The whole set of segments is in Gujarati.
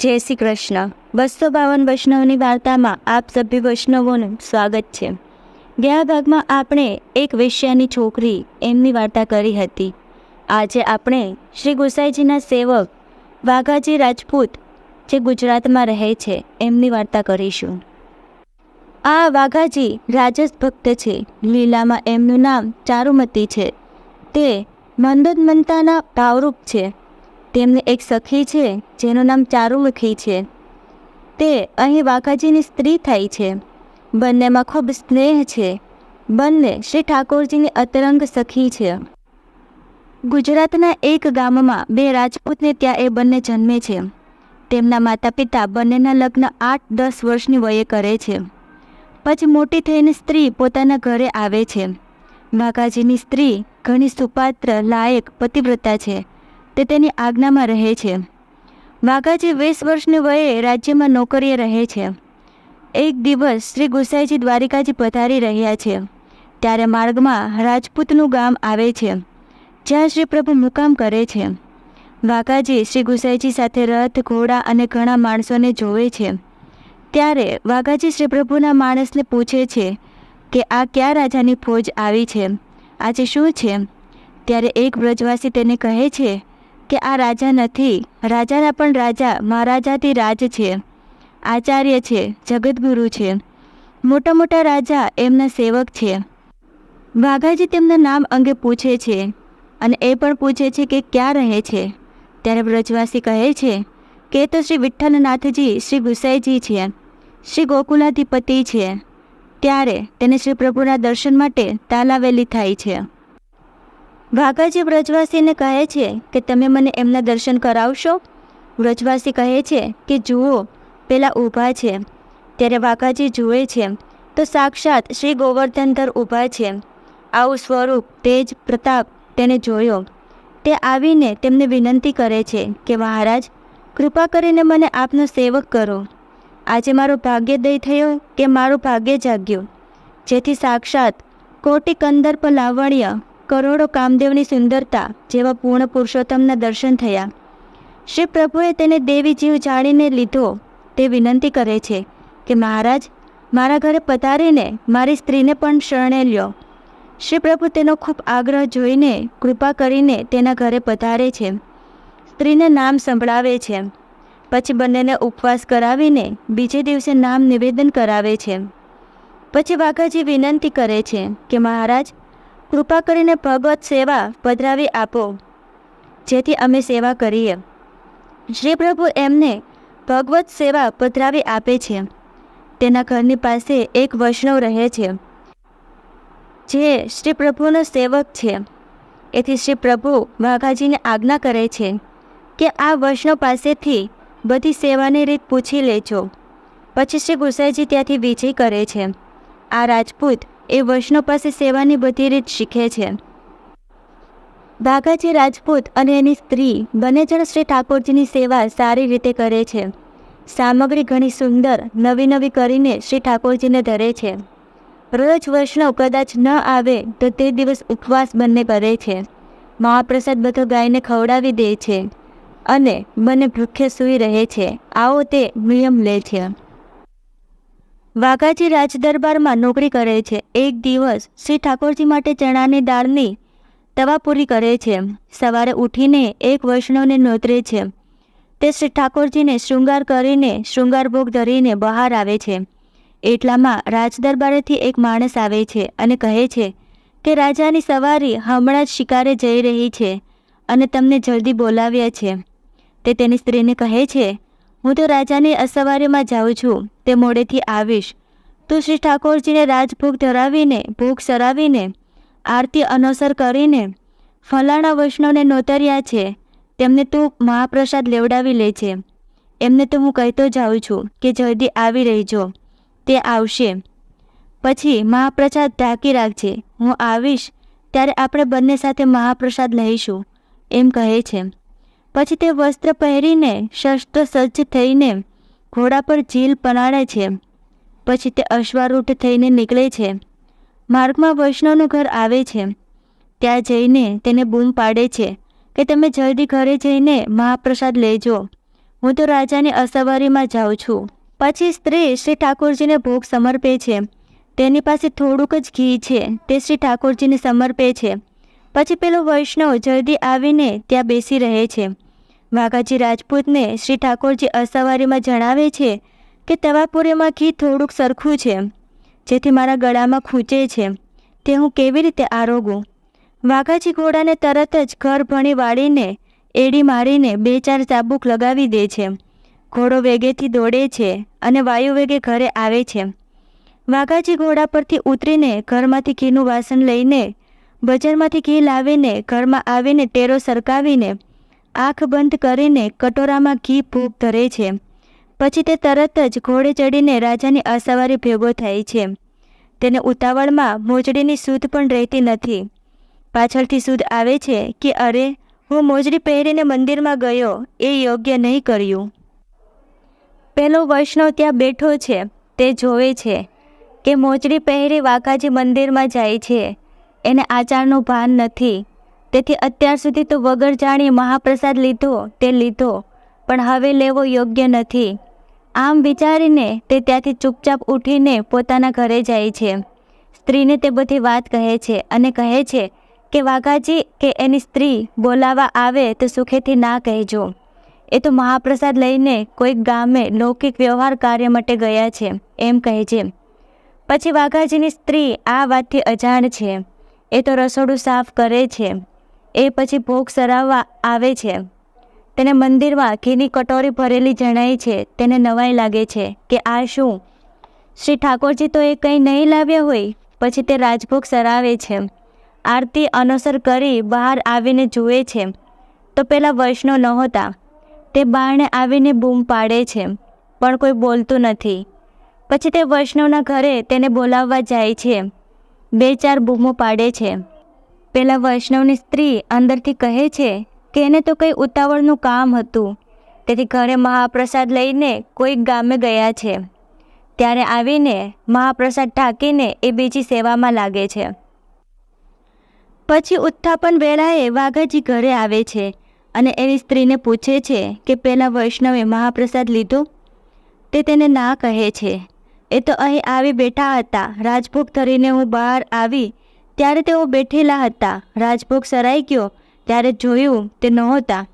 જય શ્રી કૃષ્ણ. બસો બાવન વૈષ્ણવની વાર્તામાં આપ સભ્ય વૈષ્ણવોનું સ્વાગત છે. ગયા ભાગમાં આપણે એક વેશ્યાની છોકરી એમની વાર્તા કરી હતી. આજે આપણે શ્રી ગુસાઈજીના સેવક વાઘાજી રાજપૂત, જે ગુજરાતમાં રહે છે, એમની વાર્તા કરીશું. આ વાઘાજી રાજસ ભક્ત છે. લીલામાં એમનું નામ ચારુમતી છે. તે મંદોદમંતાના ભાવરૂપ છે. તેમને એક સખી છે, જેનું નામ ચારુમુખી છે. તે અહીં વાઘાજીની સ્ત્રી થાય છે. બંનેમાં ખૂબ સ્નેહ છે. બંને શ્રી ઠાકોરજીની અતરંગ સખી છે. ગુજરાતના એક ગામમાં બે રાજપૂતને ત્યાં એ બંને જન્મે છે. તેમના માતા પિતા બંનેના લગ્ન આઠ દસ વર્ષની વયે કરે છે. પછી મોટી થઈને સ્ત્રી પોતાના ઘરે આવે છે. વાઘાજીની સ્ત્રી ઘણી સુપાત્ર, લાયક, પતિવ્રતા છે. તે તેની આજ્ઞામાં રહે છે. વાઘાજી વીસ વર્ષની વયે રાજ્યમાં નોકરીએ રહે છે. એક દિવસ શ્રી ગુસાઈજી દ્વારિકાજી પધારી રહ્યા છે. ત્યારે માર્ગમાં રાજપૂતનું ગામ આવે છે. જ્યાં શ્રી પ્રભુ મુકામ કરે છે. વાઘાજી શ્રી ગુસાઈજી સાથે રથ, ઘોડા અને ઘણા માણસોને જોવે છે. ત્યારે વાઘાજી શ્રી પ્રભુના માણસને પૂછે છે કે આ કયા રાજાની ફોજ આવી છે? આજે શું છે? ત્યારે એક વ્રજવાસી તેને કહે છે કે આ રાજા નથી. રાજાના પણ રાજા મહારાજાથી રાજ છે. આચાર્ય છે જગતગુરુ છે. મોટા મોટા રાજા એમના સેવક છે. વાઘાજી તેમના નામ અંગે પૂછે છે અને એ પણ પૂછે છે કે ક્યાં રહે છે. ત્યારે વ્રજવાસી કહે છે કે તો શ્રી વિઠ્ઠલનાથજી, શ્રી ગુસાઈજી છે. શ્રી ગોકુલાધિપતિ છે. ત્યારે તેને શ્રી પ્રભુના દર્શન માટે તાલાવેલી થાય છે. વાઘાજી વ્રજવાસીને કહે છે કે તમે મને એમના દર્શન કરાવશો? વ્રજવાસી કહે છે કે, જુઓ, પેલા ઊભા છે. ત્યારે વાઘાજી જુએ છે, તો સાક્ષાત શ્રી ગોવર્ધનધર ઊભા છે. આવું સ્વરૂપ તેજ પ્રતાપ તેને જોયો. તે આવીને તેમને વિનંતી કરે છે કે, મહારાજ, કૃપા કરીને મને આપનો સેવક કરો. આજે મારો ભાગ્યદય થયો કે મારું ભાગ્ય જાગ્યું. જેથી સાક્ષાત કોટી પર લાવણ્ય કરોડો કામદેવની સુંદરતા જેવા પૂર્ણ પુરુષોત્તમના દર્શન થયા. શ્રી પ્રભુએ તેને દેવી જીવ જાણીને લીધો તે વિનંતી કરે છે કે, મહારાજ, મારા ઘરે પધારીને મારી સ્ત્રીને પણ શરણે લ્યો. શ્રી પ્રભુ તેનો ખૂબ આગ્રહ જોઈને કૃપા કરીને તેના ઘરે પધારે છે. સ્ત્રીને નામ સંભળાવે છે. પછી બંનેને ઉપવાસ કરાવીને બીજે દિવસે નામ નિવેદન કરાવે છે. પછી વાઘાજી વિનંતી કરે છે કે, મહારાજ કૃપા કરીને ભગવત સેવા પધરાવી આપો, જેથી અમે સેવા કરીએ. શ્રી પ્રભુ એમને ભગવત સેવા પધરાવી આપે છે, તેના ઘરની પાસે એક વૈષ્ણવ રહે છે, જે શ્રી પ્રભુનો સેવક છે. એથી શ્રી પ્રભુ વાઘાજીને આજ્ઞા કરે છે કે આ વૈષ્ણવ પાસેથી બધી સેવાની રીત પૂછી લેજો. પછી શ્રી ગુસાઈજી ત્યાંથી વિજય કરે છે. આ રાજપૂત એ વૈષ્ણવ પાસે સેવાની બધી રીત શીખે છે. બાગાજી રાજપૂત અને એની સ્ત્રી બંને જણ શ્રી ઠાકોરજીની સેવા સારી રીતે કરે છે. સામગ્રી ઘણી સુંદર, નવી નવી કરીને શ્રી ઠાકોરજીને ધરે છે. રોજ વૈષ્ણવ કદાચ ન આવે તો તે દિવસ ઉપવાસ બંને કરે છે. મહાપ્રસાદ બધો ગાયને ખવડાવી દે છે અને બંને ભૂખ્ય સૂઈ રહે છે. આવો તે નિયમ લે છે. વાઘાજી રાજદરબારમાં નોકરી કરે છે. એક દિવસ શ્રી ઠાકોરજી માટે ચણાની દાળની તવા પૂરી કરે છે. સવારે ઉઠીને એક વૈષ્ણવને નોતરે છે. તે શ્રી ઠાકોરજીને શૃંગાર કરીને શૃંગાર ભોગ ધરીને બહાર આવે છે. એટલામાં રાજદરબારેથી એક માણસ આવે છે અને કહે છે કે, રાજાની સવારી હમણાં જ શિકારે જઈ રહી છે અને તમને જલ્દી બોલાવ્યા છે. તે તેની સ્ત્રીને કહે છે હું તો રાજાની અસવારીમાં જાઉં છું. તે મોડેથી આવીશ. તું શ્રી ઠાકોરજીને રાજભોગ ધરાવીને, ભોગ સરાવીને, આરતી અનુસર કરીને, ફલાણા વૈષ્ણવને નોતર્યા છે. તેમને તું મહાપ્રસાદ લેવડાવી લે છે. એમને તો હું કહેતો જાઉં છું કે જલ્દી આવી રહીજો. તે આવશે. પછી મહાપ્રસાદ ઢાંકી રાખજે. હું આવીશ ત્યારે આપણે બંને સાથે મહાપ્રસાદ લઈશું. એમ કહે છે. પછી તે વસ્ત્ર પહેરીને શસ્ત્ર સજ્જ થઈને ઘોડા પર ઝીલ પનાળે છે. પછી તે અશ્વારૂઢ થઈને નીકળે છે. માર્ગમાં વૈષ્ણવનું ઘર આવે છે. ત્યાં જઈને તેને બૂમ પાડે છે કે તમે જલ્દી ઘરે જઈને મહાપ્રસાદ લેજો. હું તો રાજાની અસવારીમાં જાઉં છું. પછી સ્ત્રી શ્રી ઠાકોરજીને ભોગ સમર્પે છે. તેની પાસે થોડુંક જ ઘી છે. તે શ્રી ઠાકોરજીને સમર્પે છે. પછી પેલો વૈષ્ણવ જલ્દી આવીને ત્યાં બેસી રહે છે. વાઘાજી રાજપૂતને શ્રી ઠાકોરજી અસવારીમાં જણાવે છે કે તવાપુરીમાં ઘી થોડુંક સરખું છે, જેથી મારા ગળામાં ખૂંચે છે. તે હું કેવી રીતે આરોગું? વાઘાજી ઘોડાને તરત જ ઘર ભણી વાળીને એડી મારીને બે ચાર ચાબુક લગાવી દે છે. ઘોડો વેગેથી દોડે છે અને વાયુ વેગે ઘરે આવે છે. વાઘાજી ઘોડા પરથી ઉતરીને ઘરમાંથી ઘીનું વાસણ લઈને બજારમાંથી ઘી લાવીને, ઘરમાં આવીને ટેરો સરકાવીને આંખ બંધ કરીને કટોરામાં ઘી ભૂખ ધરે છે. પછી તે તરત જ ઘોડે ચડીને રાજાની અસવારી ભેગો થાય છે. તેને ઉતાવળમાં મોજડીની સૂધ પણ રહેતી નથી. પાછળથી સૂધ આવે છે કે, અરે, હું મોજડી પહેરીને મંદિરમાં ગયો, એ યોગ્ય નહીં કર્યું. પેલો વૈષ્ણવ ત્યાં બેઠો છે, તે જોવે છે કે મોજડી પહેરી વાઘાજી મંદિરમાં જાય છે. એને આચારનું ભાન નથી. તેથી અત્યાર સુધી તો વગર જાણી મહાપ્રસાદ લીધો તે લીધો, પણ હવે લેવો યોગ્ય નથી. આમ વિચારીને તે ત્યાંથી ચૂપચાપ ઉઠીને પોતાના ઘરે જાય છે. સ્ત્રીને તે બધી વાત કહે છે અને કહે છે કે, વાઘાજી, કે એની સ્ત્રી બોલાવા આવે તો સુખેથી ના કહેજો. એ તો મહાપ્રસાદ લઈને કોઈક ગામે લૌકિક વ્યવહાર કાર્ય માટે ગયા છે, એમ કહે છે. પછી વાઘાજીની સ્ત્રી આ વાતથી અજાણ છે. એ તો રસોડું સાફ કરે છે. એ પછી ભોગ સરાવવા આવે છે. તેને મંદિરમાં ઘીની કટોરી ભરેલી જણાય છે. તેને નવાઈ લાગે છે કે આ શું? શ્રી ઠાકોરજી તો એ કંઈ નહીં લાવ્યા હોય. પછી તે રાજભોગ સરાવે છે. આરતી અનુસર કરી બહાર આવીને જુએ છે. તો પેલા વૈષ્ણવ નહોતા. તે બારણે આવીને બૂમ પાડે છે. પણ કોઈ બોલતું નથી. પછી તે વૈષ્ણવના ઘરે તેને બોલાવવા જાય છે. બે ચાર બૂમો પાડે છે. પેલા વૈષ્ણવની સ્ત્રી અંદરથી કહે છે કે એને તો કંઈ ઉતાવળનું કામ હતું. તેથી ઘરે મહાપ્રસાદ લઈને કોઈક ગામે ગયા છે. ત્યારે આવીને મહાપ્રસાદ ઢાંકીને એ બીજી સેવામાં લાગે છે. પછી ઉત્થાપન વેળાએ વાઘાજી ઘરે આવે છે અને એની સ્ત્રીને પૂછે છે કે પેલા વૈષ્ણવે મહાપ્રસાદ લીધો? તે તેને ના કહે છે. એ તો અહીં આવી બેઠા હતા. રાજભોગ ધરીને હું બહાર આવી, ત્યારે તેઓ બેઠેલા હતા. રાજભોગ સરાઈ ગયો, ત્યારે જોયું તે નહોતા.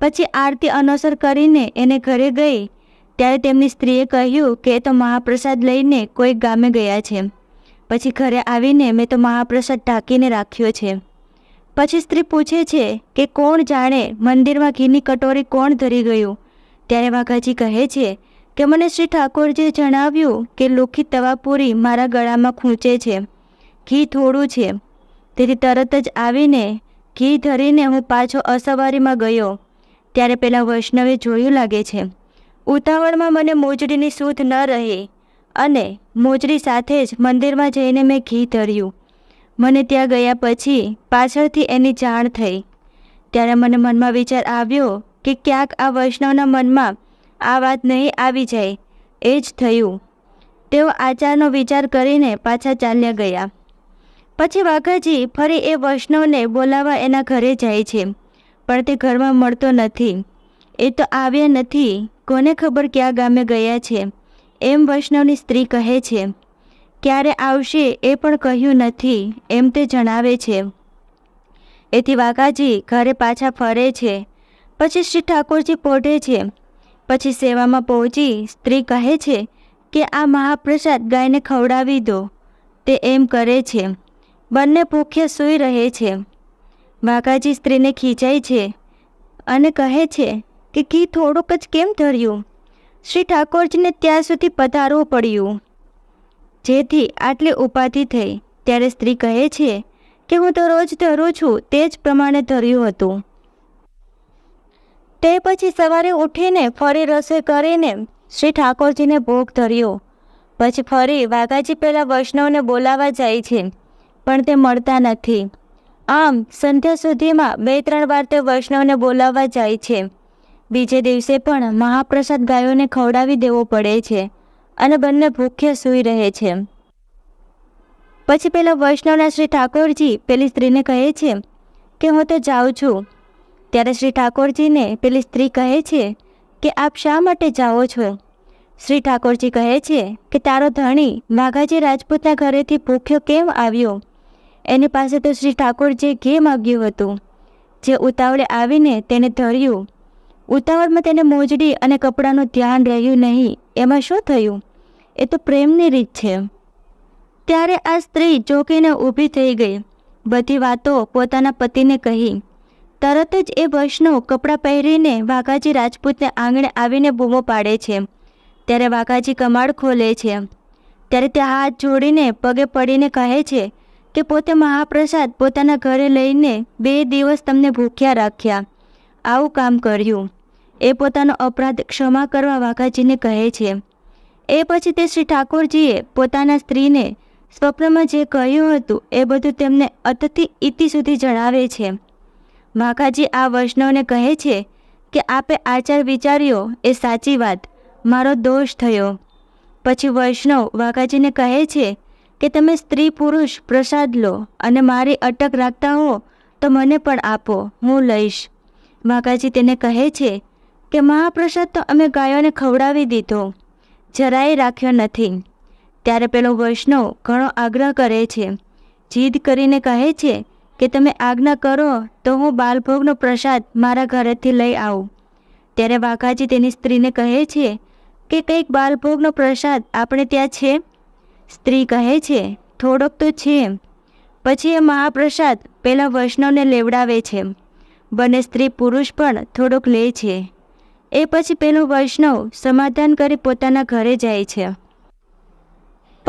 પછી આરતી અનુસર કરીને એને ઘરે ગઈ, ત્યારે તેમની સ્ત્રીએ કહ્યું કે એ તો મહાપ્રસાદ લઈને કોઈ ગામે ગયા છે. પછી ઘરે આવીને મેં તો મહાપ્રસાદ ઢાંકીને રાખ્યો છે. પછી સ્ત્રી પૂછે છે કે કોણ જાણે મંદિરમાં ઘીની કટોરી કોણ ધરી ગયું? ત્યારે વાઘાજી કહે છે કે મને શ્રી ઠાકોરજીએ જણાવ્યું કે લોખી તવાપુરી મારા ગળામાં ખૂંચે છે. ઘી થોડું છે. તેથી તરત જ આવીને ઘી ધરીને હું પાછો અસવારીમાં ગયો. ત્યારે પેલા વૈષ્ણવે જોયું લાગે છે. ઉતાવળમાં મને મોજડીની સૂધ ન રહી અને મોજડી સાથે જ મંદિરમાં જઈને મેં ઘી ધર્યું. મને ત્યાં ગયા પછી પાછળથી એની જાણ થઈ. ત્યારે મને મનમાં વિચાર આવ્યો કે ક્યાંક આ વૈષ્ણવના મનમાં આ વાત નહીં આવી જાય. એ જ થયું. તેઓ આચારનો વિચાર કરીને પાછા ચાલ્યા ગયા. પછી વાઘાજી ફરી એ વૈષ્ણવને બોલાવવા એના ઘરે જાય છે, પણ તે ઘરમાં મળતો નથી. એ તો આવ્યા નથી. કોને ખબર ક્યાં ગામે ગયા છે? એમ વૈષ્ણવની સ્ત્રી કહે છે. ક્યારે આવશે એ પણ કહ્યું નથી, એમ તે જણાવે છે. એથી વાઘાજી ઘરે પાછા ફરે છે. પછી શ્રી ઠાકોરજી પોઢે છે. પછી સેવામાં પહોંચી સ્ત્રી કહે છે કે આ મહાપ્રસાદ ગાયને ખવડાવી દો. તે એમ કરે છે. બંને ભૂખ્યા સૂઈ રહે છે. વાઘાજી સ્ત્રીને ખીચાય છે અને કહે છે કે ઘી થોડુંક જ કેમ ધર્યું? શ્રી ઠાકોરજીને ત્યાં સુધી પધારવું પડ્યું. જેથી આટલી ઉપાધિ થઈ. ત્યારે સ્ત્રી કહે છે કે હું તો રોજ ધરું છું, તે જ પ્રમાણે ધર્યું હતું. તે પછી સવારે ઉઠીને ફરી રસોઈ કરીને શ્રી ઠાકોરજીને ભોગ ધર્યો. પછી ફરી વાઘાજી પહેલાં વૈષ્ણવને બોલાવા જાય છે, પણ તે મળતા નથી. આમ સંધ્યા સુધીમાં બે ત્રણ વાર તે વૈષ્ણવને બોલાવવા જાય છે. બીજે દિવસે પણ મહાપ્રસાદ ગાયોને ખવડાવી દેવો પડે છે અને બંને ભૂખ્ય સૂઈ રહે છે. પછી પેલા વૈષ્ણવના શ્રી ઠાકોરજી પેલી સ્ત્રીને કહે છે કે, હું તો જાઉં છું. ત્યારે શ્રી ઠાકોરજીને પેલી સ્ત્રી કહે છે કે, આપ શા માટે જાઓ છો? શ્રી ઠાકોરજી કહે છે કે, તારો ધણી વાઘાજી રાજપૂતના ઘરેથી ભૂખ્યો કેમ આવ્યો? એની પાસે તો શ્રી ઠાકોરજીએ ઘે માગ્યું હતું. જે ઉતાવળે આવીને તેને ધર્યું. ઉતાવળમાં તેને મોજડી અને કપડાનું ધ્યાન રહ્યું નહીં. એમાં શું થયું? એ તો પ્રેમની રીત છે. ત્યારે આ સ્ત્રી ચોકીને ઊભી થઈ ગઈ. બધી વાતો પોતાના પતિને કહી. તરત જ એ વૈષ્ણવ કપડાં પહેરીને વાઘાજી રાજપૂતને આંગણે આવીને બૂમો પાડે છે. ત્યારે વાઘાજી કમાડ ખોલે છે. ત્યારે તે હાથ જોડીને પગે પડીને કહે છે કે પોતે મહાપ્રસાદ પોતાના ઘરે લઈને બે દિવસ તમને ભૂખ્યા રાખ્યા. આવું કામ કર્યું. એ પોતાનો અપરાધ ક્ષમા કરવા વાઘાજીને કહે છે. એ પછી તે શ્રી ઠાકોરજીએ પોતાના સ્ત્રીને સ્વપ્નમાં જે કહ્યું હતું એ બધું તેમને અતથી ઇતિ સુધી જણાવે છે. માખાજી આ વૈષ્ણવને કહે છે કે આપે આચાર વિચાર્યો એ સાચી વાત, મારો દોષ થયો. પછી વૈષ્ણવ વાઘાજીને કહે છે કે તમે સ્ત્રી પુરુષ પ્રસાદ લો અને મારી અટક રાખતા હો તો મને પણ આપો, હું લઈશ. વાઘાજી તેને કહે છે કે મહાપ્રસાદ તો અમે ગાયોને ખવડાવી દીધો, જરાય રાખ્યો નથી. ત્યારે પેલો વૈષ્ણવ ઘણો આગ્રહ કરે છે. જીદ કરીને કહે છે કે તમે આજ્ઞા કરો, તો હું બાલભોગનો પ્રસાદ મારા ઘરેથી લઈ આવું. ત્યારે વાઘાજી તેની સ્ત્રીને કહે છે કે કંઈક બાલભોગનો પ્રસાદ આપણે ત્યાં છે? સ્ત્રી કહે છે, થોડોક તો છે. પછી એ મહાપ્રસાદ પેલા વૈષ્ણવને લેવડાવે છે. બંને સ્ત્રી પુરુષ પણ થોડોક લે છે. એ પછી પેલો વૈષ્ણવ સમાધાન કરી પોતાના ઘરે જાય છે.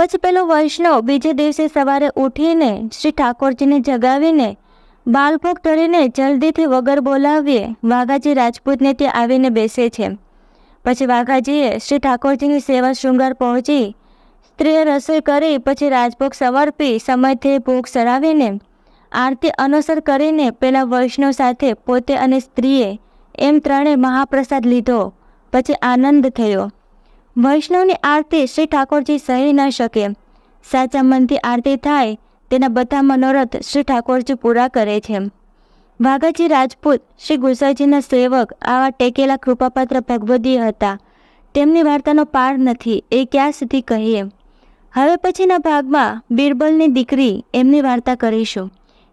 પછી પેલો વૈષ્ણવ બીજે દિવસે સવારે ઉઠીને શ્રી ઠાકોરજીને જગાવીને બાલભોગ ધરીને જલ્દીથી વગર બોલાવીએ, વાઘાજી રાજપૂતને ત્યાં આવીને બેસે છે. પછી વાઘાજીએ શ્રી ઠાકોરજીની સેવા શૃંગાર પહોંચી, સ્ત્રીએ રસોઈ કરી, પછી રાજભોગ સમર્પી સમયથી ભોગ સરાવીને આરતી અનુસર કરીને પેલા વૈષ્ણવ સાથે પોતે અને સ્ત્રીએ એમ ત્રણે મહાપ્રસાદ લીધો, પછી આનંદ થયો. વૈષ્ણવની આરતી શ્રી ઠાકોરજી સહી ન શકે. સાચા મનથી આરતી થાય, તેના બધા મનોરથ શ્રી ઠાકોરજી પૂરા કરે છે. વાઘાજી રાજપૂત શ્રી ગુસાઈજીના સેવક આવા ટેકેલા કૃપાપાત્ર ભગવદી હતા. તેમની વાર્તાનો પાર નથી, એ ક્યાં સુધી કહીએ? હવે પછીના ભાગમાં બિરબલની દીકરી એમની વાર્તા કરીશું.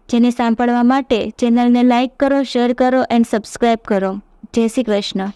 જેને સાંભળવા માટે ચેનલને લાઇક કરો શેર કરો એન્ડ સબસ્ક્રાઈબ કરો. જય શ્રી કૃષ્ણ.